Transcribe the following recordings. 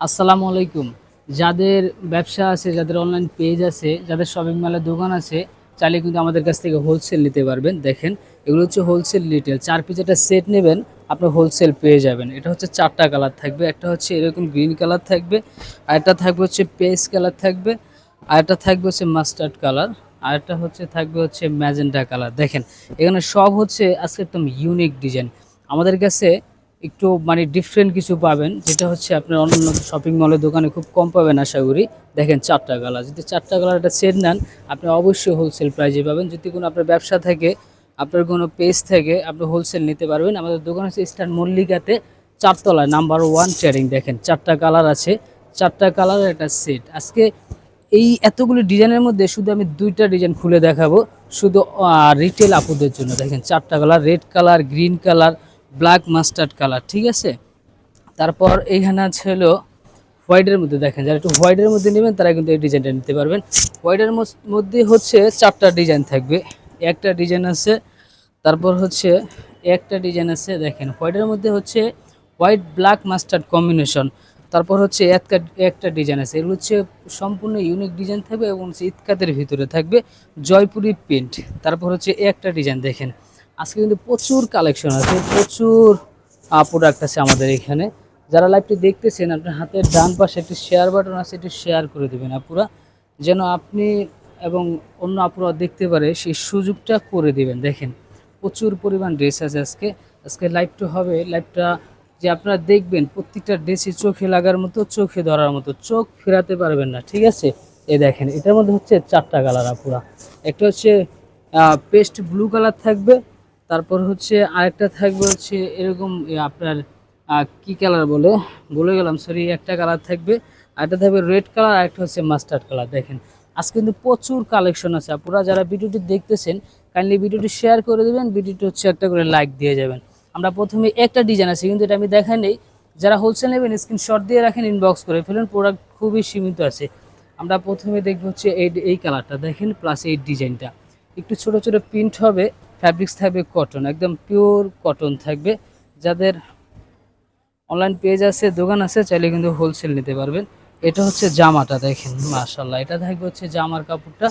আসসালামু আলাইকুম। যাদের ব্যবসা আছে, যাদের অনলাইন পেজ আছে, যাদের শপিং মলের দোকান আছে, চাইলে কিন্তু আমাদের কাছ থেকে হোলসেল নিতে পারবেন। দেখেন, এগুলো হচ্ছে হোলসেল রিটেল চার পিস একটা সেট নেবেন, আপনি হোলসেল পেয়ে যাবেন। এটা হচ্ছে চারটা কালার থাকবে। একটা হচ্ছে এরকম গ্রিন কালার থাকবে, আর একটা থাকবে হচ্ছে পেস কালার থাকবে, আর একটা থাকবে হচ্ছে মাস্টার্ড কালার আর একটা হচ্ছে থাকবে হচ্ছে ম্যাজেন্টা কালার দেখেন, এখানে সব হচ্ছে আজকে একদম ইউনিক ডিজাইন আমাদের কাছে একটু মানে ডিফারেন্ট কিছু পাবেন। যেটা হচ্ছে আপনার অন্য শপিং মলের দোকানে খুব কম পাবেন আশা করি। দেখেন চারটা কালার যদি চারটা কালার একটা সেট নেন, আপনি অবশ্যই হোলসেল প্রাইজে পাবেন। যদি কোনো আপনার ব্যবসা থাকে, আপনার কোনো পেজ থেকে আপনি হোলসেল নিতে পারবেন, আমাদের দোকান হচ্ছে স্টার মল্লিকাতে চারতলায় নাম্বার ওয়ান ট্রেডিং দেখেন চারটা কালার আছে, চারটা কালারের একটা সেট আজকে এই এতগুলো ডিজাইনের মধ্যে শুধু আমি দুইটা ডিজাইন খুলে দেখাবো। শুধু রিটেল আপুদের জন্য। দেখেন চারটা colour red colour green colour black mustard colour, ঠিক আছে? তারপর এইখানে আছে হলো হোয়াইটের মধ্যে দেখেন, যারা একটু হোয়াইটের মধ্যে নেবেন তারা কিন্তু এই ডিজাইনটা নিতে পারবেন। হোয়াইটের মধ্যে হচ্ছে চারটা ডিজাইন থাকবে। একটা ডিজাইন আছে, তারপর হচ্ছে একটা ডিজাইন আছে, দেখেন, হোয়াইটের মধ্যে হচ্ছে হোয়াইট ব্ল্যাক মাস্টার্ড কম্বিনেশন। তারপর হচ্ছে একটা একটা ডিজাইন আছে, এগুলো হচ্ছে সম্পূর্ণ ইউনিক ডিজাইন থাকবে এবং হচ্ছে ভিতরে থাকবে জয়পুরি প্রিন্ট। তারপর হচ্ছে একটা ডিজাইন, দেখেন আজকে কিন্তু প্রচুর কালেকশন আছে, প্রচুর প্রোডাক্ট আছে আমাদের এখানে। যারা লাইভটি দেখতেছেন, আপনার হাতের ডান পাশে একটি শেয়ার বাটন আছে একটু শেয়ার করে দেবেন আপুরা। যেন আপনি এবং অন্য আপুরা দেখতে পারে, সেই সুযোগটা করে দিবেন। দেখেন, প্রচুর পরিমাণ ড্রেস আছে আজকে। আজকে লাইভটা হবে লাইভটা যে আপনারা দেখবেন, প্রত্যেকটা ড্রেসই চোখে লাগার মতো, চোখে ধরার মতো, চোখ ফেরাতে পারবেন না, ঠিক আছে? এ দেখেন, এটার মধ্যে হচ্ছে চারটা কালার আপুরা। একটা হচ্ছে পেস্ট ব্লু কালার থাকবে তারপর হচ্ছে আরেকটা থাকবে হচ্ছে এরকম আপনার কি কালার বলে? বলে গেলাম সরি একটা কালার থাকবে, আরেকটা থাকবে রেড কালার, আরেকটা হচ্ছে মাস্টার্ড কালার, দেখেন। আজকে কিন্তু প্রচুর কালেকশন আছে আপনারা যারা ভিডিওটি দেখতেছেন কাইন্ডলি ভিডিওটি শেয়ার করে দেবেন, ভিডিওটি হচ্ছে একটা করে লাইক দিয়ে যাবেন। আমরা প্রথমে একটা ডিজাইন আছে, কিন্তু এটা আমি দেখাই নেই। যারা হোলসেল নেবেন স্ক্রিনশট দিয়ে রাখেন ইনবক্স করে ফেলুন প্রোডাক্ট খুবই সীমিত আছে। আমরা প্রথমে দেখব হচ্ছে এই এই কালারটা, দেখেন প্লাস এই ডিজাইনটা একটু ছোট ছোট প্রিন্ট হবে। ফ্যাব্রিক্স থাকবে কটন একদম পিওর কটন থাকবে। যাদের অনলাইন পেজ আছে, দোকান আছে, চাইলে কিন্তু হোলসেল নিতে পারবেন। এটা হচ্ছে জামাটা, দেখেন মাশাল্লাহ এটা থাকবে হচ্ছে জামার কাপড়টা।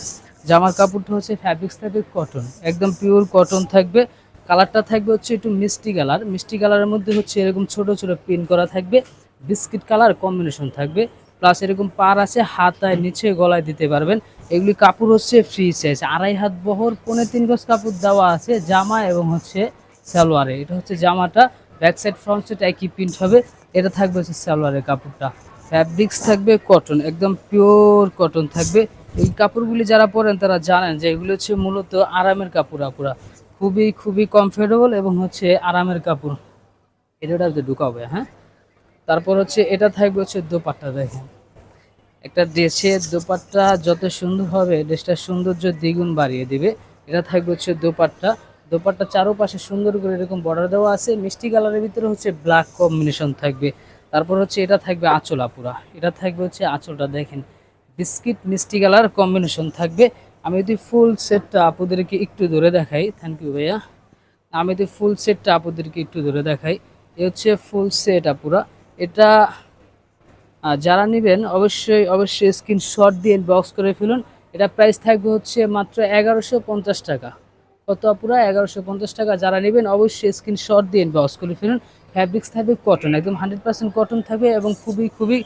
জামার কাপড়টা হচ্ছে ফ্যাব্রিক্স থাকবে কটন একদম পিওর কটন থাকবে। কালারটা থাকবে হচ্ছে একটু মিষ্টি কালার মিষ্টি কালারের মধ্যে হচ্ছে এরকম ছোট ছোট প্রিন্ট করা থাকবে। বিস্কিট কালার কম্বিনেশন থাকবে। প্লাস এরকম পার আছে, হাতায় নিচে গলায় দিতে পারবেন। এগুলি কাপড় হচ্ছে ফ্রি সাইজ আড়াই হাত বহর পনেরো তিন গজ কাপড় দেওয়া আছে, জামা এবং হচ্ছে সালোয়ারে। এটা হচ্ছে জামাটা। ব্যাক সাইড ফ্রন্ট সাইড একই প্রিন্ট হবে। এটা থাকবে হচ্ছে সালোয়ারের কাপড়টা। ফ্যাব্রিক্স থাকবে কটন একদম পিওর কটন থাকবে। এই কাপড়গুলি যারা পরেন, তারা জানেন যে এগুলো হচ্ছে মূলত আরামের কাপড়, আপুরা। খুবই খুবই কমফোর্টেবল এবং হচ্ছে আরামের কাপড়। এটা ঢুকাবে হ্যাঁ? তারপর হচ্ছে এটা থাকবে হচ্ছে দোপাট্টা, দেখেন। একটা ড্রেসের দোপাট্টা যত সুন্দর হবে ড্রেসটার সৌন্দর্য দ্বিগুণ বাড়িয়ে দিবে। এটা থাকবে হচ্ছে দোপাট্টা। দোপাট্টা চারোপাশে সুন্দর করে এরকম বর্ডার দেওয়া আছে। মিষ্টি কালারের ভিতরে হচ্ছে ব্ল্যাক কম্বিনেশন থাকবে। তারপর হচ্ছে এটা থাকবে আঁচলা পুরা এটা থাকবে হচ্ছে আঁচলটা দেখেন। বিস্কিট মিষ্টি কালার কম্বিনেশন থাকবে। আমি যদি ফুল সেটটা আপুদেরকে একটু ধরে দেখাই। থ্যাংক ইউ ভাইয়া। আমি যদি ফুল সেটটা আপুদেরকে একটু ধরে দেখাই। এ হচ্ছে ফুল সেট আপুরা। এটা যারা নেবেন অবশ্যই অবশ্যই স্ক্রিনশট দিয়ে বক্স করে ফেলুন। এটা প্রাইস থাকবে হচ্ছে মাত্র এগারোশো পঞ্চাশ টাকা। কত পুরো এগারোশো পঞ্চাশ টাকা। যারা নেবেন অবশ্যই স্ক্রিনশট দিয়ে বক্স করে ফেলুন। ফ্যাব্রিক্স থাকবে কটন একদম হান্ড্রেড পার্সেন্ট কটন থাকবে এবং খুবই খুবই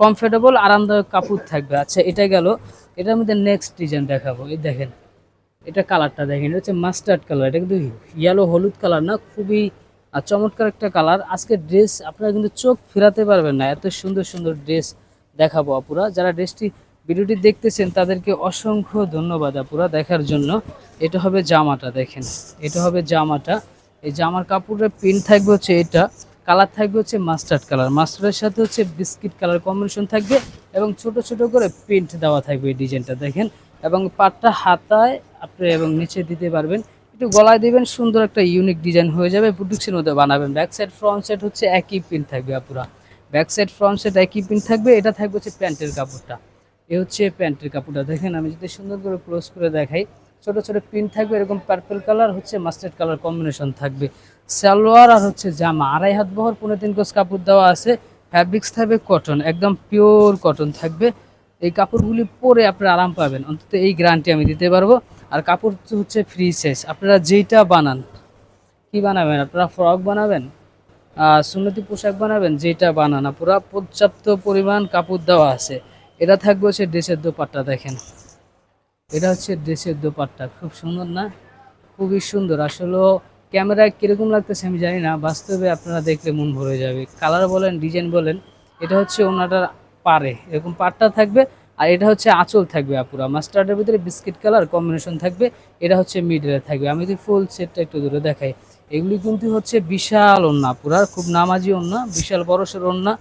কমফোর্টেবল আরামদায়ক কাপড় থাকবে। আচ্ছা এটা গেল। এটার মধ্যে নেক্সট ডিজাইন দেখাবো। এই দেখেন, এটা কালারটা দেখেন। এটা হচ্ছে মাস্টার্ড কালার এটা কিন্তু ইয়েলো হলুদ কালার না, খুবই আহ, চমৎকার একটা কালার। আজকে ড্রেস আপনারা কিন্তু চোখ ফেরাতে পারবেন না। এত সুন্দর সুন্দর ড্রেস দেখাবো আপুরা। যারা ড্রেসটি ভিডিওটি দেখতেছেন তাদেরকে অসংখ্য ধন্যবাদ আপুরা দেখার জন্য। এটা হবে জামাটা দেখেন। এটা হবে জামাটা। এই জামার কাপড়ের প্রিন্ট থাকবে হচ্ছে এটা। কালার থাকবে হচ্ছে মাস্টার্ড কালার। মাস্টার্ডের সাথে হচ্ছে বিস্কিট কালার কম্বিনেশন থাকবে এবং ছোট ছোট করে প্রিন্ট দেওয়া থাকবে এই ডিজাইনটা দেখেন। এবং পাটটা হাতায় আপনি এবং নিচে দিতে পারবেন। একটু গলায় দিবেন, সুন্দর একটা ইউনিক ডিজাইন হয়ে যাবে। বুটিক্সের মধ্যে বানাবেন। ব্যাক সাইড ফ্রন্ট সাইড হচ্ছে একই প্রিন্ট থাকবে আপুরা। ব্যাক সাইড ফ্রন্ট সাইড একই প্রিন্ট থাকবে। এটা থাকবে হচ্ছে প্যান্টের কাপড়টা। এ হচ্ছে প্যান্টের কাপড়টা। দেখেন, আমি যদি সুন্দর করে ক্লোজ করে দেখাই, ছোট ছোট প্রিন্ট থাকবে, এরকম পার্পল কালার হচ্ছে মাস্টার্ড কালার কম্বিনেশন থাকবে। সালোয়ার আর হচ্ছে জামা, আড়াই হাত বহর, পনেরো তিন কোস কাপড় দেওয়া আছে। ফ্যাব্রিক্স থাকবে কটন একদম পিওর কটন থাকবে। এই কাপড়গুলি পরে আপনারা আরাম পাবেন। অন্তত এই গ্যারান্টি আমি দিতে পারব। আর কাপড় হচ্ছে ফ্রি সাইজ আপনারা যেইটা বানান, কি বানাবেন? আপনারা ফ্রক বানাবেন সুন্নতি পোশাক বানাবেন যেটা বানান। পুরা পর্যাপ্ত পরিমাণ কাপড় দেওয়া আছে। এটা থাকবে হচ্ছে ড্রেসের দোপাট্টা, দেখেন। এটা হচ্ছে ড্রেসের দোপাট্টা। খুব সুন্দর না? খুবই সুন্দর। আসলে ক্যামেরায় কীরকম লাগতেছে আমি জানি না। বাস্তবে আপনারা দেখলে মন ভরে যাবে। কালার বলেন ডিজাইন বলেন, এটা হচ্ছে ওনাটার পারে এরকম পাটটা থাকবে আর এটা হচ্ছে আঁচল থাকবে আপুরা। মাস্টার্ডের ভিতরে বিস্কিট কালার কম্বিনেশন থাকবে, এটা হচ্ছে মিডলে থাকবে। আমি যদি ফুল সেটটা একটু দূরে দেখাই, এগুলি কিন্তু হচ্ছে বিশাল ওন্না পুরা খুব নামাজি ওন্না বিশাল বড়সড় ওন্না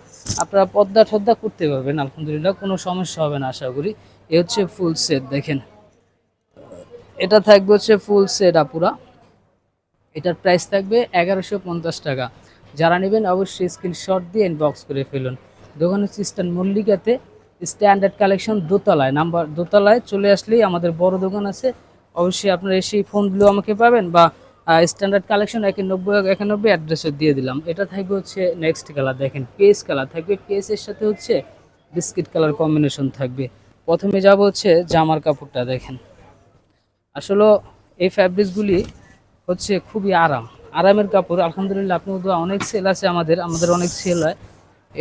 আপনারা পদ্মা ঠদ্দা করতে পারবেন, আলহামদুলিল্লাহ, কোনো সমস্যা হবে না, আশা করি। এ হচ্ছে ফুল সেট দেখেন। এটা থাকবে হচ্ছে ফুল সেট আপুরা। এটার প্রাইস থাকবে এগারোশো পঞ্চাশ টাকা। যারা নেবেন অবশ্যই স্ক্রিনশট দিয়ে ইনবক্স করে ফেলুন। দোকান হচ্ছে ইস্টার্ন মল্লিকাতে স্ট্যান্ডার্ড কালেকশন দোতলায় নাম্বার দোতলায় চলে আসলেই আমাদের বড় দোকান আছে। অবশ্যই আপনারা এসে ফোন দিলেও আমাকে পাবেন বা স্ট্যান্ডার্ড কালেকশন একানব্বই একানব্বই অ্যাড্রেসে দিয়ে দিলাম। এটা থাকবে হচ্ছে নেক্সট কালার দেখেন পেস কালার থাকবে। পেসের সাথে হচ্ছে বিস্কিট কালার কম্বিনেশন থাকবে। প্রথমে যাব হচ্ছে জামার কাপড়টা, দেখেন। আসলে এই ফ্যাব্রিক্সগুলি হচ্ছে খুবই আরাম। আরামের কাপড়, আলহামদুলিল্লাহ আপনার অনেক সেল আছে আমাদের আমাদের অনেক সেল হয়।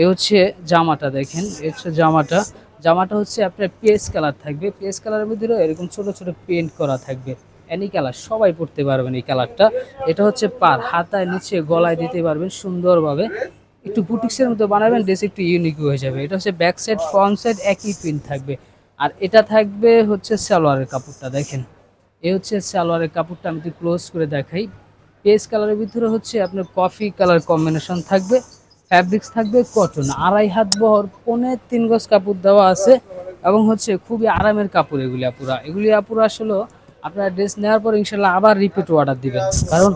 এ হচ্ছে জামাটা দেখেন, এ হচ্ছে জামাটা। জামাটা হচ্ছে আপনার পেস কালার থাকবে। পেস কালারের ভিতরে এরকম ছোট ছোট পেন্ট করা থাকবে। অ্যানি কালার সবাই পড়তে পারবেন এই কালারটা। এটা হচ্ছে পার, হাতায় নিচে গলায় দিতে পারবেন সুন্দরভাবে। একটু বুটিক্সের মতো বানাবেন ড্রেস একটু ইউনিক হয়ে যাবে। এটা হচ্ছে ব্যাক সাইড ফ্রন্ট সাইড একই প্রিন্ট থাকবে। আর এটা থাকবে হচ্ছে সালোয়ারের কাপড়টা, দেখেন। এ হচ্ছে সালোয়ারের কাপড়টা আমি একটু ক্লোজ করে দেখাই। পেস কালারের ভিতরে হচ্ছে আপনার কফি কালার কম্বিনেশন থাকবে। ফ্যাব্রিক্স থাকবে কটন আড়াই হাত বহর, পনে তিন গজ কাপড় দেওয়া আছে এবং হচ্ছে খুবই আরামের কাপড় এগুলি আপুরা। এগুলি আপুরা আসলে আপনারা ড্রেস নেওয়ার পর ইনশাল্লাহ আবার রিপিট অর্ডার দিবেন। কারণ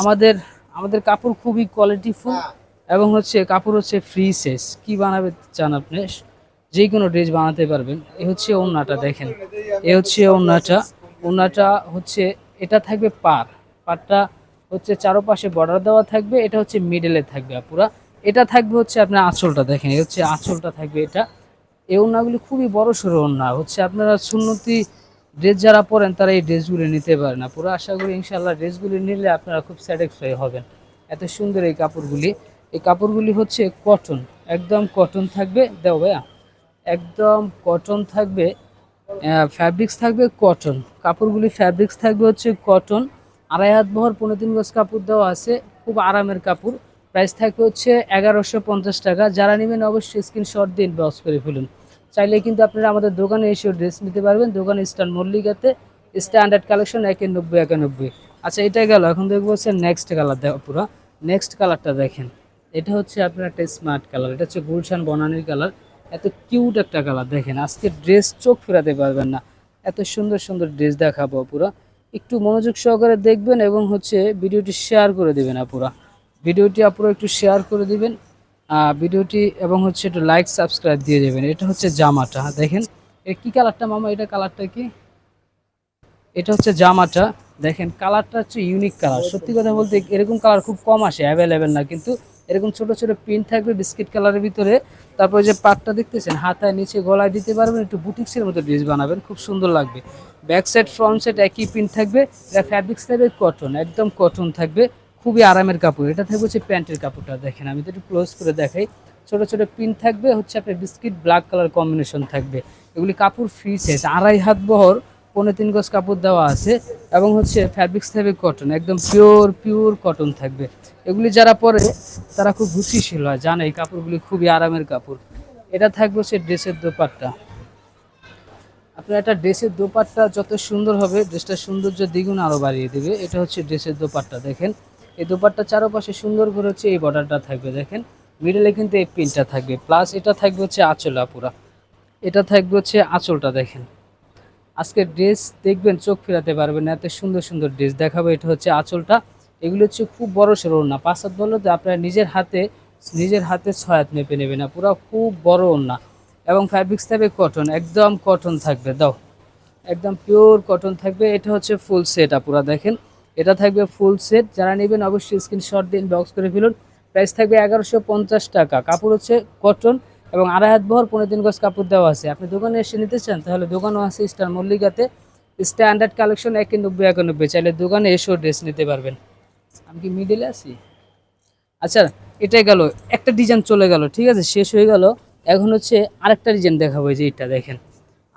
আমাদের আমাদের কাপড় খুবই কোয়ালিটিফুল এবং হচ্ছে কাপড় হচ্ছে ফ্রি সাইজ কি বানাবে চান আপনি? যে কোনো ড্রেস বানাতে পারবেন। এ হচ্ছে ওড়নাটা দেখেন। এ হচ্ছে ওড়নাটা। ওড়নাটা হচ্ছে, এটা থাকবে পার পারটা হচ্ছে চারোপাশে বর্ডার দেওয়া থাকবে। এটা হচ্ছে মিডলে থাকবে পুরা এটা থাকবে হচ্ছে আপনার আঁচলটা দেখেন, এই হচ্ছে আঁচলটা থাকবে এটা। এই ওড়নাগুলি খুবই বড় সড়ো ওনা হচ্ছে আপনারা সুন্নতি ড্রেস যারা পরেন তারা এই ড্রেসগুলি নিতে পারে না। পুরো আশা করি ইনশাল্লাহ ড্রেসগুলি নিলে আপনারা খুব স্যাটিসফাই হবেন। এত সুন্দর এই কাপড়গুলি। এই কাপড়গুলি হচ্ছে কটন একদম কটন থাকবে। দেও ভাইয়া। একদম কটন থাকবে ফ্যাব্রিক্স থাকবে কটন কাপড়গুলি ফ্যাব্রিক্স থাকবে হচ্ছে কটন আড়াই হাত বহর পনেরো তিন গজ কাপড় দেওয়া আছে। খুব আরামের কাপড়। প্রাইস থাকবে হচ্ছে এগারোশো পঞ্চাশ টাকা। যারা নেবেন অবশ্যই স্ক্রিনশট দিন বক্স করে ফেলুন। চাইলে কিন্তু আপনারা আমাদের দোকানে এসেও ড্রেস নিতে পারবেন। দোকানে স্টার মল্লিকাতে স্ট্যান্ডার্ড কালেকশন একানব্বই একানব্বই। আচ্ছা এটা গেল। এখন দেখব হচ্ছে নেক্সট কালার দেওয়া পুরো। নেক্সট কালারটা দেখেন। এটা হচ্ছে আপনার একটা স্মার্ট কালার এটা হচ্ছে গুলশান বনানির কালার এত কিউট একটা কালার দেখেন। আজকে ড্রেস চোখ ফেরাতে পারবেন না। এত সুন্দর সুন্দর ড্রেস দেখাবো পুরো। একটু মনোযোগ সহকারে দেখবেন এবং হচ্ছে ভিডিওটি শেয়ার করে দেবেন আপুরা। ভিডিওটি আপুরা একটু শেয়ার করে দিবেন ভিডিওটি এবং হচ্ছে একটু লাইক সাবস্ক্রাইব দিয়ে দেবেন। এটা হচ্ছে জামাটা দেখেন। এর কি কালারটা মামা? এটা কালারটা কি? এটা হচ্ছে জামাটা, দেখেন। কালারটা হচ্ছে ইউনিক কালার সত্যি কথা বলতে এরকম কালার খুব কম আসে অ্যাভেলেবেল না। কিন্তু এরকম ছোট ছোট প্রিন্ট থাকবে বিস্কিট কালারের ভিতরে। তারপরে যে পাটটা দেখতেছেন, হাতায় নিচে গলায় দিতে পারবেন, একটু বুটিক্সের মতো ড্রেস বানাবেন, খুব সুন্দর লাগবে। ব্যাক সাইড ফ্রন্ট সাইড একই প্রিন্ট থাকবে। এটা ফ্যাব্রিক্স থাকবে কটন একদম কটন থাকবে। খুবই আরামের কাপড়। এটা থাকবে হচ্ছে প্যান্টের কাপড়টা, দেখেন। আমি তো একটু ক্লোজ করে দেখাই। ছোট ছোট প্রিন্ট থাকবে, হচ্ছে আপনার বিস্কিট ব্ল্যাক কালার কম্বিনেশন থাকবে। এগুলি কাপড় ফ্রি সাইজ আড়াই হাত বহর পনেরো তিন গজ কাপড় দেওয়া আছে। এবং হচ্ছে ফ্যাব্রিক্স থাকবে কটন একদম পিওর পিওর কটন থাকবে। এগুলি যারা পরে, তারা খুব রুচিশীল হয়, জানে এই কাপড়গুলি খুবই আরামের কাপড়। এটা থাকবে হচ্ছে ড্রেসের দোপাট্টা। আপনার একটা ড্রেসের দোপাট্টা যত সুন্দর হবে ড্রেসটার সৌন্দর্য দ্বিগুণ আরও বাড়িয়ে দেবে। এটা হচ্ছে ড্রেসের দোপাট্টা, দেখেন। এই দোপাট্টা চারপাশে সুন্দর করে হচ্ছে এই বর্ডারটা থাকবে, দেখেন। মিডলে কিন্তু এই পিনটা থাকবে। প্লাস এটা থাকবে হচ্ছে আঁচলা পুরা। এটা থাকবে হচ্ছে আঁচলটা, দেখেন। আজকে ড্রেস দেখবেন চোখ ফেরাতে পারবেন না, এত সুন্দর সুন্দর ড্রেস দেখাবো এটা হচ্ছে আঁচলটা। এগুলো হচ্ছে খুব বড় সড়ো না পাঁচ হাত বলল আপনারা নিজের হাতে নিজের হাতে ছয় হাত মেপে নেবে না। পুরো খুব বড় ওড়না। এবং ফ্যাব্রিক্স থাকবে কটন একদম কটন থাকবে, দাও। একদম পিওর কটন থাকবে। এটা হচ্ছে ফুল সেট আপুরা দেখেন। এটা থাকবে ফুল সেট যারা নেবেন অবশ্যই স্ক্রিনশট দিন বক্স করে ফেলুন। প্রাইস থাকবে এগারোশো টাকা। কাপড় হচ্ছে কটন এবং আড়াই হাত বহর পনেরো তিন গজ কাপড় দেওয়া আছে। আপনি দোকানে এসে নিতে চান, তাহলে দোকানও আছে স্টার মল্লিকাতে। স্ট্যান্ডার্ড কালেকশন একানব্বই একানব্বই। চাইলে দোকানে এসেও ড্রেস নিতে পারবেন। আমি কি মিডিলে আছি? আচ্ছা এটাই গেল। একটা ডিজাইন চলে গেল, ঠিক আছে? শেষ হয়ে গেল। এখন হচ্ছে আরেকটা ডিজাইন দেখাবো যে এটা দেখেন।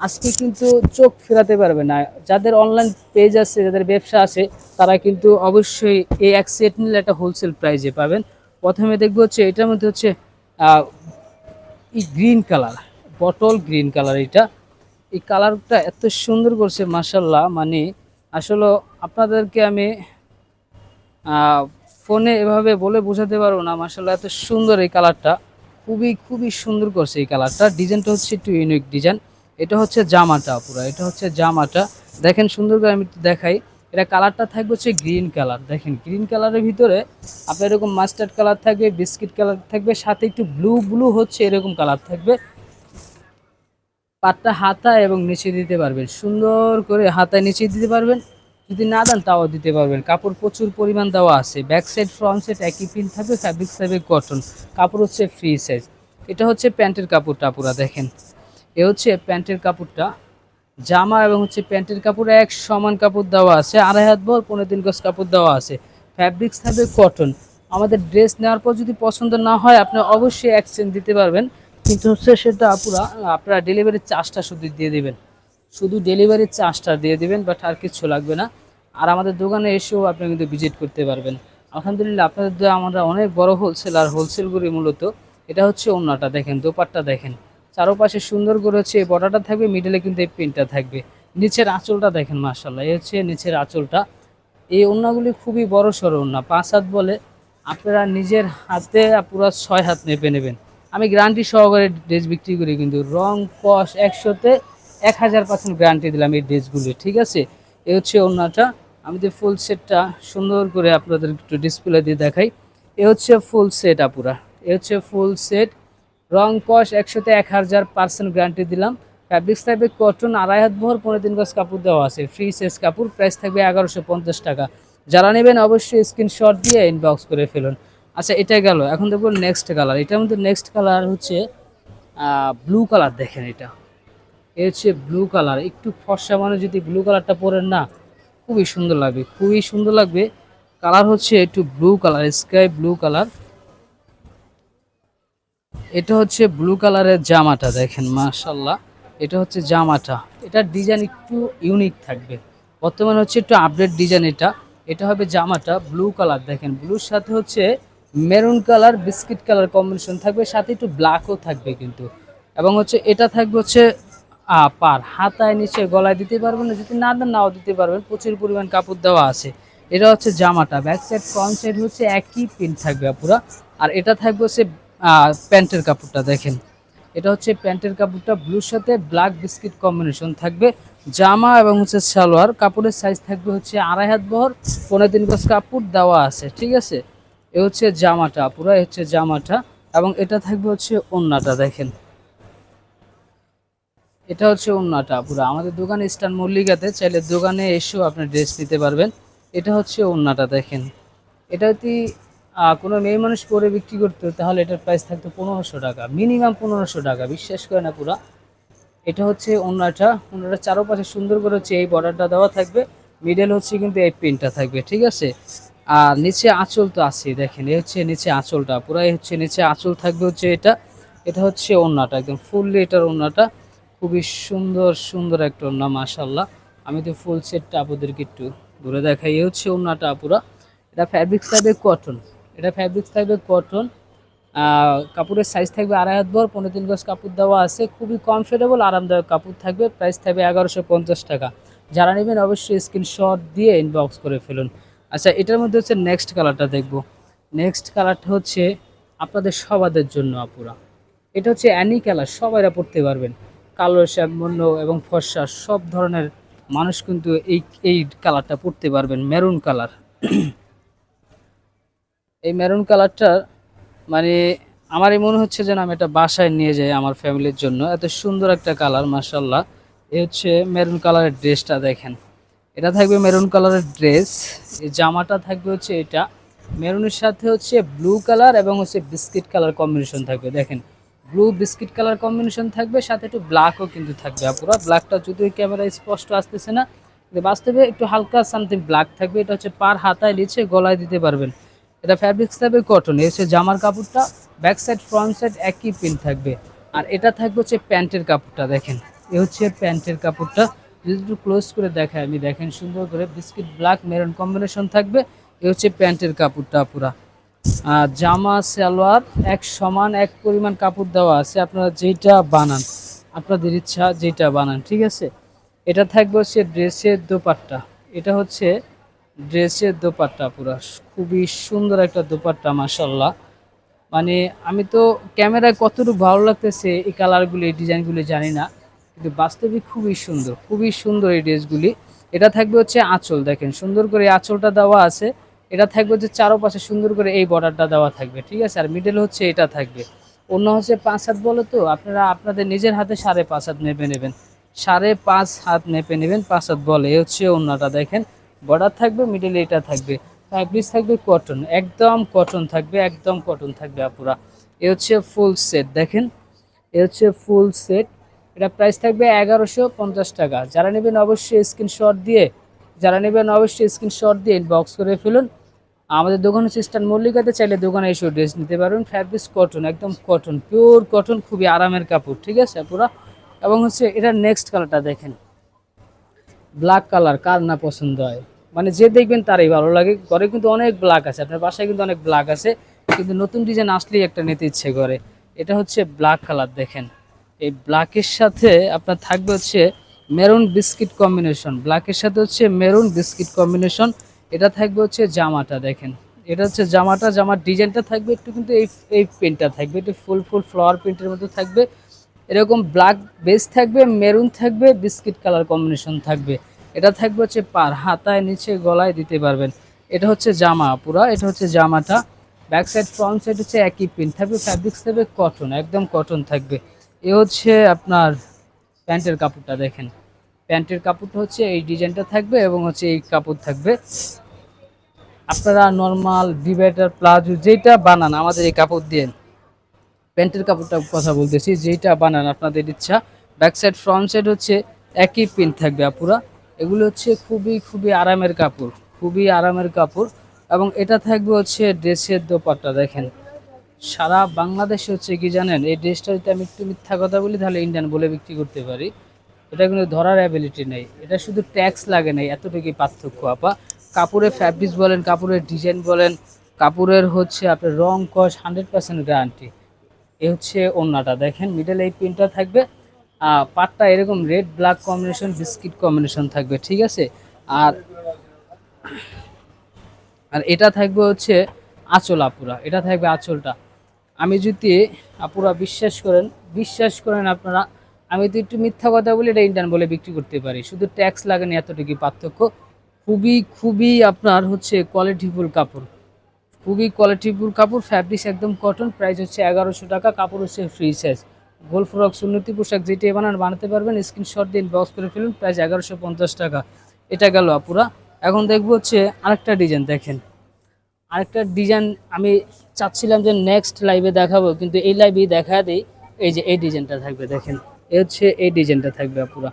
আজকে কিন্তু চোখ ফেরাতে পারবে না। যাদের অনলাইন পেজ আছে, যাদের ব্যবসা আছে, তারা কিন্তু অবশ্যই এই এক সেট নিলে একটা হোলসেল প্রাইজে পাবেন। প্রথমে দেখব হচ্ছে, এটার মধ্যে হচ্ছে green colour bottle green colour এটা এই কালারটা এত সুন্দর করছে মাসাল্লাহ মানে আসলে আপনাদেরকে আমি ফোনে এভাবে বলে বোঝাতে পারব না মাসাল্লাহ এত সুন্দর এই কালারটা খুবই খুবই সুন্দর করছে এই কালারটা ডিজাইনটা হচ্ছে একটু ইউনিক ডিজাইন এটা হচ্ছে জামাটা পুরো, এটা হচ্ছে জামাটা। দেখেন সুন্দর করে আমি দেখাই। এটা কালারটা থাকবে হচ্ছে গ্রিন কালার। দেখেন, গ্রিন কালারের ভিতরে আপনার এরকম মাস্টার্ড কালার থাকবে বিস্কিট কালার থাকবে, সাথে একটু ব্লু ব্লু হচ্ছে এরকম কালার থাকবে। পাটটা হাতা এবং নিচে দিতে পারবেন। সুন্দর করে হাতায় নিচে দিতে পারবেন। যদি না দেন তাও দিতে পারবেন। কাপড় প্রচুর পরিমাণ দেওয়া আছে। ব্যাক সাইড ফ্রন্ট সাইড একই প্রিন্ট থাকবে ফ্যাব্রিক থাকবে কটন কাপড় হচ্ছে ফ্রি সাইজ এটা হচ্ছে প্যান্টের কাপড়টা পুরা, দেখেন। এ হচ্ছে প্যান্টের কাপড়টা। জামা এবং হচ্ছে প্যান্টের কাপড় এক সমান কাপড় দেওয়া আছে, আড়াই হাত ভর পনেরো দিন গজ কাপড় দেওয়া আছে। ফ্যাব্রিক্স থাকবে কটন আমাদের ড্রেস নেওয়ার পর যদি পছন্দ না হয়, আপনি অবশ্যই এক্সচেঞ্জ দিতে পারবেন। কিন্তু হচ্ছে সেটা পুরা আপনারা ডেলিভারির চার্জটা শুধু দিয়ে দেবেন। শুধু ডেলিভারির চার্জটা দিয়ে দেবেন বাট আর কিছু লাগবে না। আর আমাদের দোকানে এসেও আপনি কিন্তু ভিজিট করতে পারবেন। আলহামদুলিল্লাহ, আপনাদের আমরা অনেক বড় হোলসেল আর হোলসেল করি মূলত। এটা হচ্ছে ওনাটা দেখেন, দোপাট্টা দেখেন। চারোপাশে সুন্দর করে হচ্ছে এই বর্ডারটা থাকবে মিডলে কিন্তু এই প্রিন্টটা থাকবে। নিচের আঁচলটা দেখেন মার্শাল্লাহ এই হচ্ছে নিচের আঁচলটা। এই ওড়নাগুলি খুবই বড় সড়ো ওড়না, পাঁচ হাত বলে। আপনারা নিজের হাতে পুরো ছয় হাত মেপে নেবেন। আমি গ্যারান্টি সহকারে ড্রেস বিক্রি করি কিন্তু রং, কস, একশোতে এক হাজার পার্সেন্ট গ্যারান্টি দিলাম এই ড্রেসগুলি, ঠিক আছে? এ হচ্ছে ওড়নাটা। আমি যে ফুল সেটটা সুন্দর করে আপনাদের একটু ডিসপ্লে দিয়ে দেখাই। এ হচ্ছে ফুল সেট আপুরা এ হচ্ছে ফুল সেট রং কস একশোতে এক হাজার পার্সেন্ট গ্যারান্টি দিলাম। ফ্যাব্রিক্স থাকবে কটন আড়াই হাত ভর পনেরো তিন গজ কাপড় দেওয়া আছে। ফ্রি সাইজ কাপড় প্রাইস থাকবে এগারোশো পঞ্চাশ টাকা। যারা নেবেন অবশ্যই স্ক্রিনশট দিয়ে ইনবক্স করে ফেলুন। আচ্ছা এটা গেল। এখন দেখব নেক্সট কালার এটার মধ্যে নেক্সট কালার হচ্ছে ব্লু কালার দেখেন এটা। এ হচ্ছে ব্লু কালার একটু ফর্সা মানে যদি ব্লু কালারটা পরেন না, খুবই সুন্দর লাগবে। খুবই সুন্দর লাগবে। কালার হচ্ছে একটু blue colour sky blue colour এটা হচ্ছে ব্লু কালারের জামাটা, দেখেন মাশাল্লাহ এটা হচ্ছে জামাটা। এটার ডিজাইন একটু ইউনিক থাকবে। বর্তমানে হচ্ছে একটু আপডেট ডিজাইন এটা। এটা হবে জামাটা ব্লু কালার দেখেন। ব্লুর সাথে হচ্ছে maroon colour biscuit colour combination থাকবে। সাথে একটু ব্ল্যাকও থাকবে কিন্তু। এবং হচ্ছে এটা থাকবে হচ্ছে পার। হাতায় নিচে গলায় দিতে পারবেন না, যদি না দেন নাও দিতে পারবেন। প্রচুর পরিমাণ কাপড় দেওয়া আছে। এটা হচ্ছে জামাটা। ব্যাক সাইড ফ্রন্ট সাইড হচ্ছে একই প্রিন্ট থাকবে পুরা আর এটা থাকবে হচ্ছে প্যান্টের কাপড়টা দেখেন। এটা হচ্ছে প্যান্টের কাপড়টা ব্লুর সাথে ব্ল্যাক বিস্কিট কম্বিনেশন থাকবে। জামা এবং হচ্ছে সালোয়ার কাপড়ের সাইজ থাকবে হচ্ছে আড়াই হাত বহর পনেরো তিন গজ কাপড় দেওয়া আছে ঠিক আছে? এ হচ্ছে জামাটা পুরো এ হচ্ছে জামাটা এবং এটা থাকবে হচ্ছে ওন্নাটা দেখেন। এটা হচ্ছে ওন্নাটা পুরো। আমাদের দোকানে স্টান মল্লিকাতে চাইলে দোকানে এসেও আপনি ড্রেস নিতে পারবেন। এটা হচ্ছে ওন্নাটা দেখেন। এটা যদি আহ, কোনো মেয়ে মানুষ পরে বিক্রি করতো, তাহলে এটার প্রাইস থাকতো পনেরোশো টাকা। মিনিমাম পনেরোশো টাকা, বিশ্বাস করে না পুরা। এটা হচ্ছে ওন্নাটা ওন্নাটা চারোপাশে সুন্দর করে হচ্ছে এই বর্ডারটা দেওয়া থাকবে। মিডল হচ্ছে কিন্তু এই প্রিন্টটা থাকবে, ঠিক আছে? আর নিচে আঁচল তো আছে দেখেন, এই হচ্ছে নিচে আঁচলটা, পুরাই হচ্ছে নিচে আঁচল থাকবে হচ্ছে এটা। এটা হচ্ছে ওন্নাটা একদম ফুললি এটার ওন্নাটা খুবই সুন্দর সুন্দর একটা ওন্না মাশাল্লাহ আমি তো ফুল সেটটা আপনাদেরকে একটু ঘুরে দেখাই, এই হচ্ছে ওন্নাটা পুরা। এটা ফ্যাব্রিক্স থাকবে কটন এটা ফ্যাব্রিক্স থাকবে কটন কাপড়ের সাইজ থাকবে আড়াই হাত বর পনেরো তিন গজ কাপড় দেওয়া আছে। খুবই কমফোর্টেবল আরামদায়ক কাপড় থাকবে। প্রাইস থাকবে এগারোশো পঞ্চাশ টাকা। যারা নেবেন অবশ্যই স্ক্রিনশট দিয়ে ইনবক্স করে ফেলুন। আচ্ছা এটার মধ্যে হচ্ছে নেক্সট কালারটা দেখব। নেক্সট কালারটা হচ্ছে আপনাদের সবাদের জন্য, আপুরা। এটা হচ্ছে অ্যানি কালার সবাইরা পড়তে পারবেন। কালো শ্যামন্য এবং ফর্সা, সব ধরনের মানুষ কিন্তু এই এই কালারটা পড়তে পারবেন মেরুন কালার এই মেরুন কালারটা মানে আমারই মনে হচ্ছে যেন আমি এটা বাসায় নিয়ে যাই আমার ফ্যামিলির জন্য। এত সুন্দর একটা কালার মাসাল্লাহ এ হচ্ছে মেরুন কালারের ড্রেসটা দেখেন। এটা থাকবে মেরুন কালারের ড্রেস। এই জামাটা থাকবে হচ্ছে এটা। মেরুনের সাথে হচ্ছে ব্লু কালার এবং হচ্ছে বিস্কিট কালার কম্বিনেশন থাকবে। দেখেন ব্লু বিস্কিট কালার কম্বিনেশন থাকবে, সাথে একটু ব্ল্যাকও কিন্তু থাকবে আপুরা। ব্ল্যাকটা যদিও ক্যামেরায় স্পষ্ট আসতেছে না বাস্তবে একটু হালকা সামথিং ব্ল্যাক থাকবে। এটা হচ্ছে পার হাতায় নিচে গলায় দিতে পারবেন। এটা ফ্যাব্রিক্স থাকবে কটন হচ্ছে জামার কাপড়টা ব্যাক সাইড ফ্রন্ট সাইড একই প্রিন্ট থাকবে। আর এটা থাকবে হচ্ছে প্যান্টের কাপড়টা, দেখেন। এ হচ্ছে প্যান্টের কাপড়টা। যদি একটু ক্লোজ করে দেখায় আমি দেখেন সুন্দর করে বিস্কিট ব্ল্যাক মেরুন কম্বিনেশন থাকবে। এ হচ্ছে প্যান্টের কাপড়টা পুরা। আর জামা, সালোয়ার, এক সমান এক পরিমাণ কাপড় দেওয়া আছে। আপনারা যেটা বানান, আপনাদের ইচ্ছা যেটা বানান, ঠিক আছে? এটা থাকবে হচ্ছে ড্রেসের দোপাট্টা। এটা হচ্ছে ড্রেসের দোপাট্টা পুরা খুবই সুন্দর একটা দোপাট্টা মাসাল্লাহ মানে আমি তো ক্যামেরায় কতটুকু ভালো লাগতেছে এই কালারগুলি, এই ডিজাইনগুলি জানি না, কিন্তু বাস্তবিক খুবই সুন্দর খুবই সুন্দর এই ড্রেসগুলি। এটা থাকবে হচ্ছে আঁচল, দেখেন সুন্দর করে আঁচলটা দেওয়া আছে। এটা থাকবে হচ্ছে চারোপাশে সুন্দর করে এই বর্ডারটা দেওয়া থাকবে, ঠিক আছে? আর মিডল হচ্ছে এটা থাকবে। অন্য হচ্ছে পাঁচ হাত বলো তো, আপনারা আপনাদের নিজের হাতে সাড়ে পাঁচ হাত মেপে নেবেন। সাড়ে পাঁচ হাত মেপে নেবেন, পাঁচ হাত বলে এ হচ্ছে অন্যটা দেখেন। বর্ডার থাকবে মিডলে এটা থাকবে। ফ্যাব্রিক্স থাকবে কটন একদম কটন থাকবে, একদম কটন থাকবে আপুরা। এ হচ্ছে ফুল সেট দেখেন। এ হচ্ছে ফুল সেট এটা প্রাইস থাকবে এগারোশো পঞ্চাশ টাকা। যারা নেবেন অবশ্যই স্ক্রিনশট দিয়ে, যারা নেবেন অবশ্যই স্ক্রিনশট দিয়ে ইনবক্স করে ফেলুন। আমাদের দোকান হচ্ছে স্টান মল্লিকাতে, চাইলে দোকানে এসে ড্রেস নিতে পারবেন। ফ্যাব্রিক্স কটন একদম কটন পিওর কটন খুবই আরামের কাপড়, ঠিক আছে পুরা এবং হচ্ছে এটার নেক্সট কালারটা দেখেন। ব্ল্যাক কালার কার না পছন্দ হয়? মানে যে দেখবেন তারই ভালো লাগে। ঘরে কিন্তু অনেক ব্ল্যাক আছে, আপনার বাসায় কিন্তু অনেক ব্ল্যাক আছে, কিন্তু নতুন ডিজাইন আসলেই একটা নিতে ইচ্ছে করে। এটা হচ্ছে ব্ল্যাক কালার দেখেন। এই ব্ল্যাকের সাথে আপনার থাকবে হচ্ছে মেরুন বিস্কিট কম্বিনেশন ব্ল্যাকের সাথে হচ্ছে মেরুন বিস্কিট কম্বিনেশন এটা থাকবে হচ্ছে জামাটা, দেখেন। এটা হচ্ছে জামাটা, জামার ডিজাইনটা থাকবে একটু কিন্তু এই এই প্রিন্টটা থাকবে, একটু ফুল ফুল ফ্লাওয়ার প্রিন্টের মতো থাকবে। এরকম ব্ল্যাক বেস থাকবে মেরুন থাকবে বিস্কিট কালার কম্বিনেশন থাকবে। এটা থাকবে হচ্ছে পার, হাতায় নিচে গলায় দিতে পারবেন। এটা হচ্ছে জামা পুরা, এটা হচ্ছে জামাটা। ব্যাক সাইড ফ্রন্ট সাইড হচ্ছে একই প্রিন্ট থাকবে ফ্যাব্রিক্স থাকবে কটন একদম কটন থাকবে। এ হচ্ছে আপনার প্যান্টের কাপড়টা দেখেন। প্যান্টের কাপড়টা হচ্ছে এই ডিজাইনটা থাকবে এবং হচ্ছে এই কাপড় থাকবে। আপনারা নর্মাল ডিভাইডার প্লাজো যেটা বানান, আমাদের এই কাপড় দিয়ে। প্যান্টের কাপড়টা কথা বলতেছি যেটা বানান আপনাদের ইচ্ছা। ব্যাক সাইড ফ্রন্ট সাইড হচ্ছে একই প্রিন্ট থাকবে আপুরা। এগুলো হচ্ছে খুবই খুবই আরামের কাপড়, খুবই আরামের কাপড়। এবং এটা থাকবে হচ্ছে ড্রেসের দোপাট্টা, দেখেন। সারা বাংলাদেশে হচ্ছে কি জানেন, এই ড্রেসটা যদি আমি একটু মিথ্যা কথা বলি, তাহলে ইন্ডিয়ান বলে বিক্রি করতে পারি। এটা কিন্তু ধরার অ্যাবিলিটি নেই। এটা শুধু ট্যাক্স লাগে নাই এতটুকুই পার্থক্য, আপা। কাপড়ের ফ্যাব্রিক্স বলেন, কাপড়ের ডিজাইন বলেন, কাপড়ের হচ্ছে আপনার রং, কস হান্ড্রেড পার্সেন্ট গ্যারান্টি এ হচ্ছে ওন্নাটা দেখেন মিডল এই পিনটা থাকবে। পাটটা এরকম red black combination biscuit combination থাকবে, ঠিক আছে? আর আর এটা থাকবে হচ্ছে আঁচল আপুরা, এটা থাকবে আঁচলটা। আমি যদি আপুরা বিশ্বাস করেন বিশ্বাস করেন আপনারা, আমি তো একটু মিথ্যা কথা বলে, এটা ইন্ডিয়ান বলে বিক্রি করতে পারি। শুধু ট্যাক্স লাগেনি এতটুকু পার্থক্য। খুবই খুবই আপনার হচ্ছে কোয়ালিটিফুল কাপড়। খুবই কোয়ালিটিফুল কাপড় ফ্যাব্রিক্স একদম কটন প্রাইস হচ্ছে এগারোশো টাকা, কাপড় হচ্ছে ফ্রি সাইজ গোল ফ্রক সুন্নতি, পোশাক যেটি বানান, বানাতে পারবেন। স্ক্রিনশট দিন বক্স করে ফেলুন, প্রাইস এগারোশো পঞ্চাশ টাকা। এটা গেল আপুরা। এখন দেখব হচ্ছে আরেকটা ডিজাইন দেখেন। আরেকটা ডিজাইন আমি চাচ্ছিলাম যে নেক্সট লাইভে দেখাবো, কিন্তু এই লাইভেই দেখা দিই। এই যে এই ডিজাইনটা থাকবে, দেখেন। এই হচ্ছে এই ডিজাইনটা থাকবে আপুরা।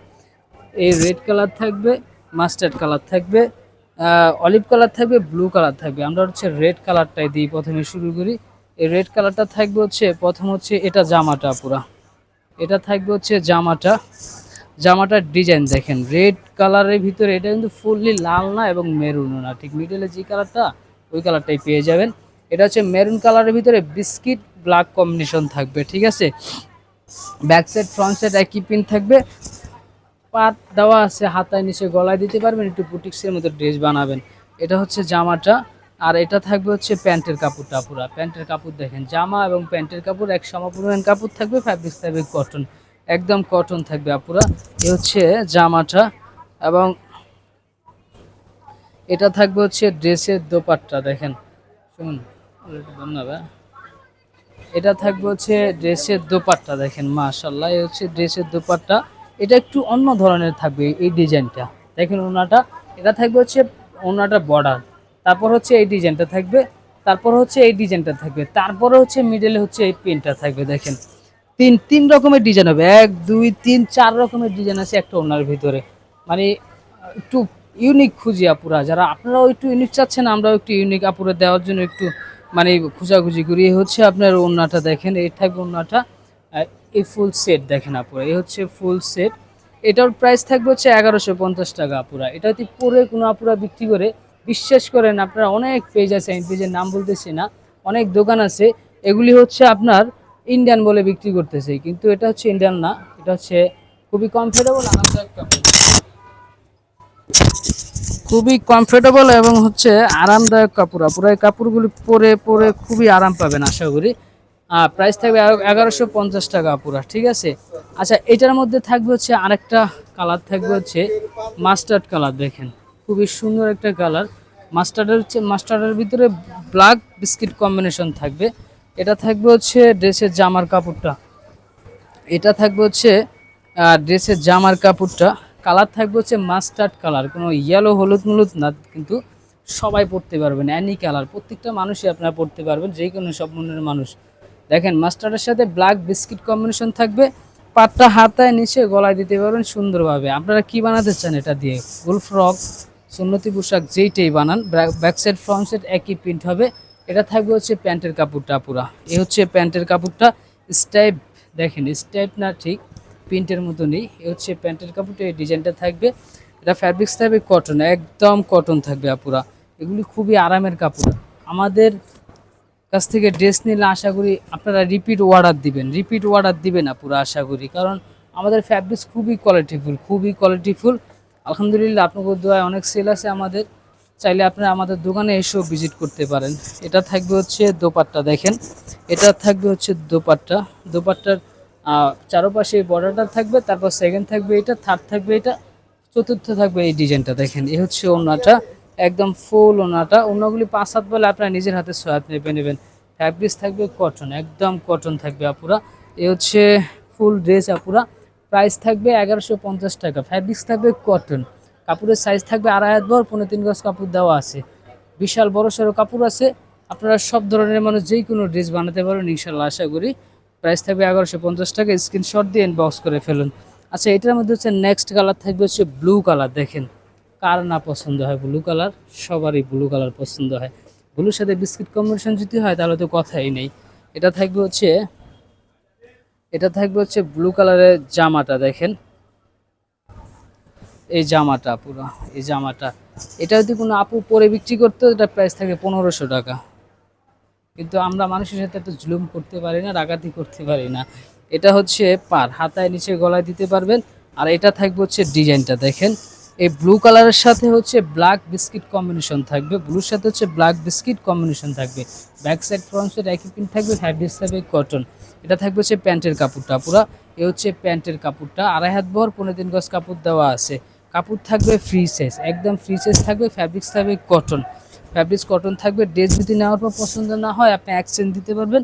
এই রেড কালার থাকবে মাস্টার্ড কালার থাকবে অলিভ কালার থাকবে ব্লু কালার থাকবে। আমরা হচ্ছে রেড কালারটাই দিই প্রথমে শুরু করি। এই রেড কালারটা থাকবে হচ্ছে, প্রথম হচ্ছে এটা জামাটা পুরা এটা থাকবে হচ্ছে জামাটা। জামাটার ডিজাইন দেখেন রেড কালারের ভিতরে এটা কিন্তু ফুললি লাল না এবং মেরুনও না। ঠিক মিডলে যে কালারটা ওই কালারটাই পেয়ে যাবেন। এটা হচ্ছে মেরুন কালারের ভিতরে বিস্কিট ব্ল্যাক কম্বিনেশন থাকবে, ঠিক আছে? ব্যাক সাইড ফ্রন্ট সাইড একই পিন থাকবে। পাত দেওয়া আছে, হাতায় নিচে গলায় দিতে পারবেন, একটু বুটিক্সের মতো ড্রেস বানাবেন। এটা হচ্ছে জামাটা। আর এটা থাকবে হচ্ছে প্যান্টের কাপড়টা পুরা। প্যান্টের কাপড় দেখেন, জামা এবং প্যান্টের কাপড়, এক সমপরিমাণ কাপড় থাকবে ফ্যাব্রিক্স থাকবে কটন একদম কটন থাকবে আপুরা। এ হচ্ছে জামাটা এবং এটা থাকবে হচ্ছে ড্রেসের দোপাট্টা, দেখেন। শুনুন ধন্যবাদ এটা থাকবে হচ্ছে ড্রেসের দোপাট্টা, দেখেন মাশাল্লাহ এই হচ্ছে ড্রেসের দোপাট্টা। এটা একটু অন্য ধরনের থাকবে এই ডিজাইনটা। দেখেন ওনাটা, এটা থাকবে হচ্ছে ওনাটা বর্ডার তারপর হচ্ছে এই ডিজাইনটা থাকবে, তারপর হচ্ছে এই ডিজাইনটা থাকবে, তারপরে হচ্ছে মিডলে হচ্ছে এই পেনটা থাকবে, দেখেন। তিন তিন রকমের ডিজাইন হবে, এক, দুই, তিন, চার রকমের ডিজাইন আছে একটা ওনার ভিতরে। মানে একটু ইউনিক খুঁজি আপুরা, যারা আপনারাও একটু ইউনিক চাচ্ছেন, আমরাও একটু ইউনিক আপুরা দেওয়ার জন্য একটু মানে খোঁজাখুঁজি করি। এই হচ্ছে আপনার ওনাটা দেখেন, এই থাকবে ওনাটা এই ফুল সেট দেখেন আপুরা, এই হচ্ছে ফুল সেট এটার প্রাইস থাকবে হচ্ছে এগারোশো পঞ্চাশ টাকা আপুরা। এটা যদি পরে কোনো আপুরা বিক্রি করে বিশ্বাস করেন, আপনারা অনেক পেজ আছে, আমি পেজের নাম বলতেছি না, অনেক দোকান আছে, এগুলি হচ্ছে আপনার ইন্ডিয়ান বলে বিক্রি করতেছে, কিন্তু এটা হচ্ছে ইন্ডিয়ান না, এটা হচ্ছে খুবই কমফোর্টেবল আরামদায়ক কাপড় খুবই কমফোর্টেবল এবং হচ্ছে আরামদায়ক কাপড় পুরো এই কাপড়গুলি পরে পরে খুবই আরাম পাবেন, আশা করি। আর প্রাইস থাকবে এগারোশো পঞ্চাশ টাকা পুরা ঠিক আছে? আচ্ছা এটার মধ্যে থাকবে হচ্ছে আরেকটা কালার থাকবে হচ্ছে মাস্টার্ড কালার দেখেন। খুবই সুন্দর একটা কালার। মাস্টার্ডের হচ্ছে মাস্টার্ডের ভিতরে ব্ল্যাক বিস্কিট কম্বিনেশন থাকবে। এটা থাকবে হচ্ছে ড্রেসের জামার কাপড়টা। এটা থাকবে হচ্ছে ড্রেসের জামার কাপড়টা। কালার থাকবে হচ্ছে মাস্টার্ড কালার। কোনো ইয়েলো হলুদ মলুদ না, কিন্তু সবাই পড়তে পারবেন অ্যানি কালার প্রত্যেকটা মানুষই আপনারা পড়তে পারবেন যে কোনো সব মনের মানুষ। দেখেন, মাস্টার্ডের সাথে ব্ল্যাক বিস্কিট কম্বিনেশন থাকবে। পাটটা হাতায় নিচে গলায় দিতে পারবেন সুন্দরভাবে। আপনারা কি বানাতে চান এটা দিয়ে? গোল ফ্রক সুন্নতি পোশাক যেইটাই বানান ব্যাক সাইড ফ্রন্ট সাইড একই প্রিন্ট হবে। এটা থাকবে হচ্ছে প্যান্টের কাপড়টা পুরা। এ হচ্ছে প্যান্টের কাপড়টা। স্টাইপ দেখেন স্টাইপ না ঠিক, প্রিন্টের মতো নেই। এ হচ্ছে প্যান্টের কাপড়টা, এই ডিজাইনটা থাকবে। এটা ফ্যাব্রিক্স থাকবে কটন, একদম কটন থাকবে আপুরা এগুলি খুবই আরামের কাপড়। আমাদের কাছ থেকে ড্রেস নিলে আশা করি আপনারা রিপিট অর্ডার দিবেন। রিপিট অর্ডার দিবেন না পুরো, আশা করি। কারণ আমাদের ফ্যাব্রিক্স খুবই কোয়ালিটিফুল খুবই কোয়ালিটিফুল আলহামদুলিল্লাহ আপনাদের দোয়ায় অনেক সেল আছে আমাদের। চাইলে আপনারা আমাদের দোকানে এসেও ভিজিট করতে পারেন। এটা থাকবে হচ্ছে দোপাট্টা, দেখেন। এটা থাকবে হচ্ছে দোপাট্টা। দোপাট্টার চারোপাশে বর্ডারটা থাকবে, তারপর সেকেন্ড থাকবে এটা থার্ড থাকবে এটা, চতুর্থ থাকবে এই ডিজাইনটা দেখেন। এ হচ্ছে ওনাটা, একদম ফুল ওনাটা। ওনাগুলি পাঁচ হাত বলে আপনারা নিজের হাতে ছয় হাত নেবে নেবেন। ফ্যাব্রিক্স থাকবে কটন একদম কটন থাকবে আপুরা। এ হচ্ছে ফুল ড্রেস আপুরা। প্রাইস থাকবে এগারোশো পঞ্চাশ টাকা। ফ্যাব্রিক্স থাকবে কটন কাপড়ের সাইজ থাকবে আড়াই হাত বর পনেরো তিন গজ কাপড় দেওয়া আছে। বিশাল বড় সড়ো কাপড় আছে। আপনারা সব ধরনের মানুষ যেই কোনো ড্রেস বানাতে পারেন, ইনশাল্লাহ আশা করি। প্রাইস থাকবে এগারোশো পঞ্চাশ টাকা। স্ক্রিনশট দিয়ে ইনবক্স করে ফেলুন। আচ্ছা এটার মধ্যে হচ্ছে নেক্সট কালার থাকবে হচ্ছে ব্লু কালার দেখেন। কার না পছন্দ হয় ব্লু কালার সবারই ব্লু কালার পছন্দ হয়। ব্লুর সাথে বিস্কিট কম্বিনেশন যদি হয়, তাহলে তো কথাই নেই। এটা থাকবে হচ্ছে এটা থাকবে হচ্ছে ব্লু কালারের জামাটা, দেখেন। এই জামাটা পুরো, এই জামাটা। এটা যদি কোনো আপু পরে বিক্রি করতো, এটা প্রাইস থাকে পনেরোশো টাকা। কিন্তু আমরা মানুষের সাথে এত জুলুম করতে পারি না ডাকাতি করতে পারি না। এটা হচ্ছে পার, হাতায় নিচে গলায় দিতে পারবেন। আর এটা থাকবে হচ্ছে ডিজাইনটা, দেখেন। এই ব্লু কালারের সাথে হচ্ছে ব্ল্যাক বিস্কিট কম্বিনেশন থাকবে। ব্লুর সাথে হচ্ছে ব্ল্যাক বিস্কিট কম্বিনেশন থাকবে। ব্যাক সাইড ফ্রন্ট সাইড একই প্রিন্ট থাকবে ফ্যাব্রিক থাকবে কটন এটা থাকবে হচ্ছে প্যান্টের কাপড়টা, পুরা। এ হচ্ছে প্যান্টের কাপড়টা। আড়াই হাত বহর পনেরো দিন গজ কাপড় দেওয়া আছে। কাপড় থাকবে ফ্রি সাইজ একদম ফ্রি সাইজ থাকবে। ফ্যাব্রিক্স থাকবে কটন ফ্যাব্রিক্স কটন থাকবে। ড্রেস যদি নেওয়ার পর পছন্দ না হয়, আপনি এক্সচেঞ্জ দিতে পারবেন।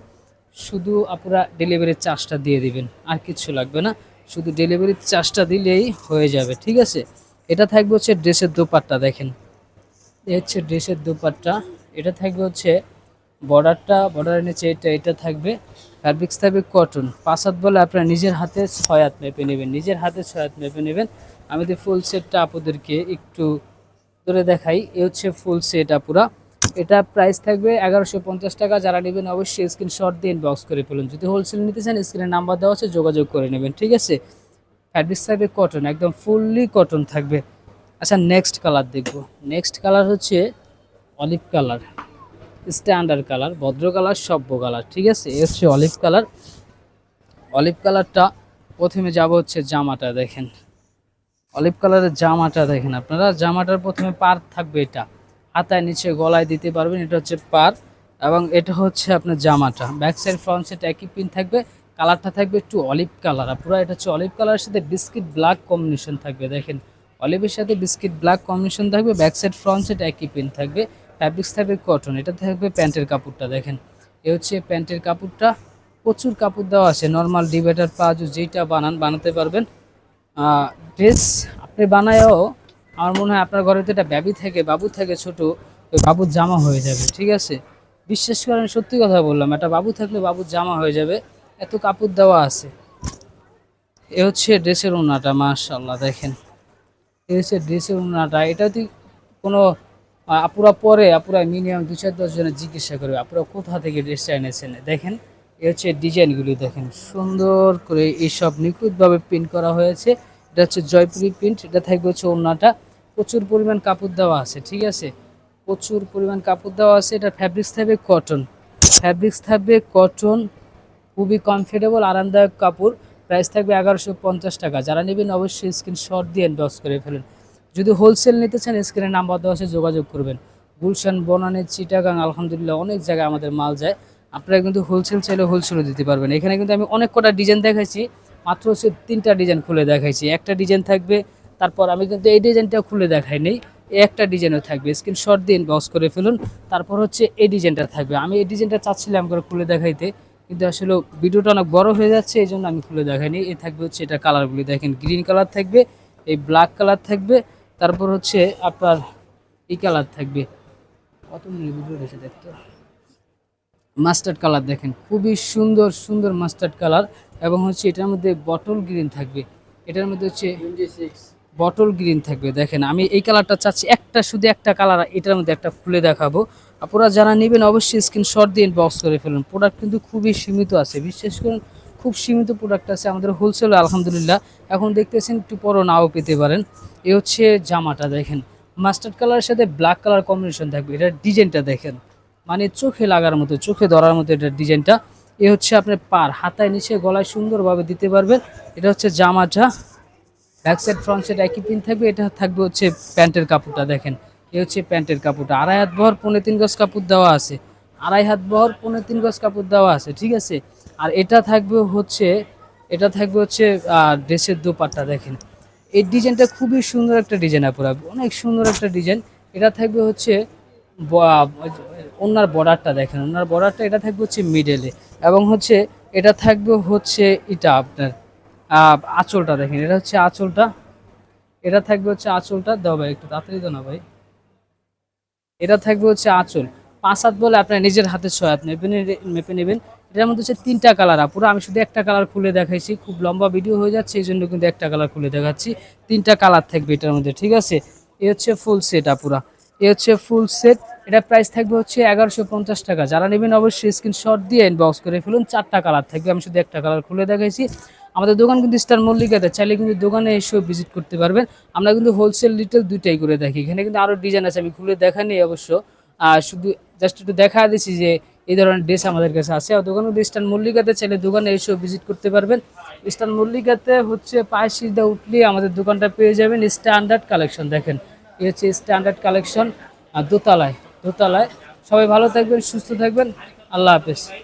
শুধু আপনারা ডেলিভারির চার্জটা দিয়ে দিবেন। আর কিছু লাগবে না। শুধু ডেলিভারির চার্জটা দিলেই হয়ে যাবে, ঠিক আছে? এটা থাকবে হচ্ছে ড্রেসের দোপাট্টা, দেখেন। এ হচ্ছে ড্রেসের দোপাট্টা। এটা থাকবে হচ্ছে বর্ডারটা বর্ডারের নিচে এটা এটা থাকবে ফ্যাব্রিক্স থাকবে কটন পাঁচ হাত বলে আপনারা নিজের হাতে ছয় হাত মেপে নেবেন। নিজের হাতে ছয় হাত মেপে নেবেন। আমি তো ফুল সেটটা আপনাদেরকে একটু ধরে দেখাই, এ হচ্ছে ফুল সেট আপুরা। এটা প্রাইস থাকবে এগারোশো পঞ্চাশ টাকা। যারা নেবেন অবশ্যই স্ক্রিনশট দিয়ে ইনবক্স করে ফেলুন। যদি হোলসেল নিতে চান স্ক্রিনে নাম্বার দেওয়া আছে, যোগাযোগ করে নেবেন। ঠিক আছে? ফ্যাব্রিক্স থাকবে কটন একদম ফুললি কটন থাকবে। আচ্ছা নেক্সট কালার দেখব। নেক্সট কালার হচ্ছে অলিভ কালার স্ট্যান্ডার্ড কালার, ভদ্র কালার, সভ্য কালার, ঠিক আছে? এ হচ্ছে অলিভ কালার। অলিভ কালারটা প্রথমে যাব হচ্ছে জামাটা, দেখেন। অলিভ কালারের জামাটা দেখেন আপনারা। জামাটার প্রথমে পার থাকবে এটা। হাতায় নিচে গলায় দিতে পারবেন, এটা হচ্ছে পার। এবং এটা হচ্ছে আপনার জামাটা। ব্যাক সাইড, ফ্রন্ট সাইড একই পিন থাকবে। কালারটা থাকবে একটু অলিভ কালার। আর পুরো এটা হচ্ছে অলিভ কালারের সাথে বিস্কিট ব্ল্যাক কম্বিনেশন থাকবে, দেখেন। অলিভের সাথে বিস্কিট ব্ল্যাক কম্বিনেশন থাকবে, ব্যাক সাইড, ফ্রন্ট সাইড একই পিন থাকবে। ফ্যাব্রিক্স থাকবে কটন এটা থাকবে প্যান্টের কাপড়টা, দেখেন। এ হচ্ছে প্যান্টের কাপড়টা, প্রচুর কাপড় দেওয়া আছে নর্মাল ডিবেটার পাজু যেইটা বানান, বানাতে পারবেন। ড্রেস আপনি বানায়ও, আমার মনে হয় আপনার ঘরে তো একটা ব্যাবি থাকে, বাবু থাকে ছোট, ওই বাবুর জামা হয়ে যাবে, ঠিক আছে? বিশ্বাস করেন, সত্যি কথা বললাম, একটা বাবু থাকলে বাবুর জামা হয়ে যাবে, এত কাপড় দেওয়া আছে। এ হচ্ছে ড্রেসের ওনাটা মাশাল্লাহ দেখেন। এ হচ্ছে ড্রেসের ওনাটা এটা তুই কোনো আপুরা পরে, আপুরা মিনিমাম দু চার দশ জনের জিজ্ঞাসা করবে, আপুরা কোথা থেকে ড্রেসটা এনেছেন? দেখেন এ হচ্ছে ডিজাইনগুলি দেখেন, সুন্দর করে এইসব নিখুঁতভাবে প্রিন্ট করা হয়েছে। এটা হচ্ছে জয়পুরি প্রিন্ট এটা থাকবে হচ্ছে ওনাটা প্রচুর পরিমাণ কাপড় দেওয়া আছে, ঠিক আছে? প্রচুর পরিমাণ কাপড় দেওয়া আছে, এটা ফ্যাব্রিক্স থাকবে কটন ফ্যাব্রিক্স থাকবে কটন খুবই কমফোর্টেবল আরামদায়ক কাপড়। প্রাইস থাকবে এগারোশো টাকা। যারা নেবেন অবশ্যই স্ক্রিনশট দিয়ে ইনবক্স করে ফেলুন। যদি হোলসেল নিতে চান স্ক্রিনে নাম্বার দেওয়া আছে, যোগাযোগ করবেন। গুলশান, বনানী, চিটাগাং, আলহামদুলিল্লাহ, অনেক জায়গায় আমাদের মাল যায়। আপনারা কিন্তু হোলসেল চাইলে হোলসেলও দিতে পারবেন। এখানে কিন্তু আমি অনেক কটা ডিজাইন দেখাইছি, মাত্র হচ্ছে তিনটা ডিজাইন খুলে দেখাইছি। একটা ডিজাইন থাকবে, তারপর আমি কিন্তু এই ডিজাইনটাও খুলে দেখাই নেই, একটা ডিজাইনও থাকবে। স্ক্রিনশট দিন বক্স করে ফেলুন, তারপর হচ্ছে এই ডিজাইনটা থাকবে। আমি এই ডিজাইনটা চাচ্ছিলাম করে খুলে দেখাইতে, কিন্তু আসলে ভিডিওটা অনেক বড় হয়ে যাচ্ছে, এই জন্য আমি খুলে দেখাইনি। এ থাকবে হচ্ছে এটা কালারগুলি দেখেন গ্রিন কালার থাকবে, এই ব্ল্যাক কালার থাকবে তারপর হচ্ছে আপনার এই কালার থাকবে। কত মিনিট ভিডিও রয়েছে দেখতে। মাস্টার্ড কালার দেখেন খুবই সুন্দর সুন্দর মাস্টার্ড কালার এবং হচ্ছে এটার মধ্যে বটল গ্রিন থাকবে। এটার মধ্যে হচ্ছে বটল গ্রিন থাকবে দেখেন। আমি এই কালারটা চাচ্ছি একটা শুধু একটা কালার এটার মধ্যে একটা খুলে দেখাবো। আপনারা যারা নেবেন অবশ্যই স্ক্রিনশট দিয়ে বক্স করে ফেলুন। প্রোডাক্ট কিন্তু খুবই সীমিত আছে। বিশেষ করে খুব সীমিত প্রোডাক্ট আছে আমাদের হোলসেল আলহামদুলিল্লাহ। এখন দেখতেছেন একটু পরও নাও পেতে পারেন। এ হচ্ছে জামাটা দেখেন। মাস্টার্ড কালারের সাথে ব্ল্যাক কালার কম্বিনেশন থাকবে। এটার ডিজাইনটা দেখেন। মানে চোখে লাগার মতো, চোখে ধরার মতো এটার ডিজাইনটা এ হচ্ছে আপনার পার। হাতায় নিচে গলায় সুন্দরভাবে দিতে পারবেন। এটা হচ্ছে জামাটা। ব্যাক সাইড ফ্রন্ট সাইড একই পিন থাকবে। এটা থাকবে হচ্ছে প্যান্টের কাপড়টা দেখেন। এ হচ্ছে প্যান্টের কাপড়টা। আড়াই হাত বহর পনেরো তিন গজ কাপড় দেওয়া আছে। আড়াই হাত বহর পনেরো তিন গজ কাপড় দেওয়া আছে। ঠিক আছে? আর এটা থাকবে হচ্ছে, এটা থাকবে হচ্ছে ড্রেসের দোপাট্টা, দেখেন। এই ডিজাইনটা খুবই সুন্দর একটা ডিজাইন, আপুরা। অনেক সুন্দর একটা ডিজাইন। এটা থাকবে হচ্ছে ওনার বর্ডারটা, দেখেন। ওনার বর্ডারটা, এটা থাকবে হচ্ছে মিডলে। এবং হচ্ছে, এটা থাকবে হচ্ছে, এটা আপনার আঁচলটা, দেখেন। এটা হচ্ছে আঁচলটা। এটা থাকবে হচ্ছে আঁচলটা। দাও ভাই, একটু তাড়াতাড়ি দাও না ভাই। এটা থাকবে হচ্ছে আঁচল। পাঁচ হাত বলে আপনার নিজের হাতে ছয় হাত মেপে মেপে নেবেন। এটার মধ্যে হচ্ছে তিনটা কালার আপুরা আমি শুধু একটা কালার খুলে দেখাইছি, খুব লম্বা ভিডিও হয়ে যাচ্ছে, এই জন্য কিন্তু একটা কালার খুলে দেখাচ্ছি। তিনটা কালার থাকবে এটার মধ্যে, ঠিক আছে? এ হচ্ছে ফুল সেট আপুরা এ হচ্ছে ফুল সেট এটা প্রাইস থাকবে হচ্ছে এগারোশো পঞ্চাশ টাকা। যারা নেবেন অবশ্যই স্ক্রিনশট দিয়ে ইনবক্স করে ফেলুন, চারটা কালার থাকবে, আমি শুধু একটা কালার খুলে দেখাইছি। আমাদের দোকান কিন্তু স্টার মল্লিকাতে, চাইলে কিন্তু দোকানে এসেও ভিজিট করতে পারবেন। আমরা কিন্তু হোলসেল রিটেল দুইটাই করে দেখি। এখানে কিন্তু আরও ডিজাইন আছে, আমি খুলে দেখানি অবশ্য। আর শুধু জাস্ট একটু দেখা দিচ্ছি যে এই ধরনের ড্রেস আমাদের কাছে আছে। আর দোকানে ইস্টার্ন স্টার মল্লিকাতে, চাইলে দোকানে এসেও ভিজিট করতে পারবেন। ইস্টার্ন মল্লিকাতে হচ্ছে পায়ে সিদ্ধা উঠলে আমাদের দোকানটা পেয়ে যাবেন। স্ট্যান্ডার্ড কালেকশন দেখেন। এই হচ্ছে স্ট্যান্ডার্ড কালেকশন আর দোতলায় দোতলায়। সবাই ভালো থাকবেন, সুস্থ থাকবেন। আল্লাহ হাফেজ।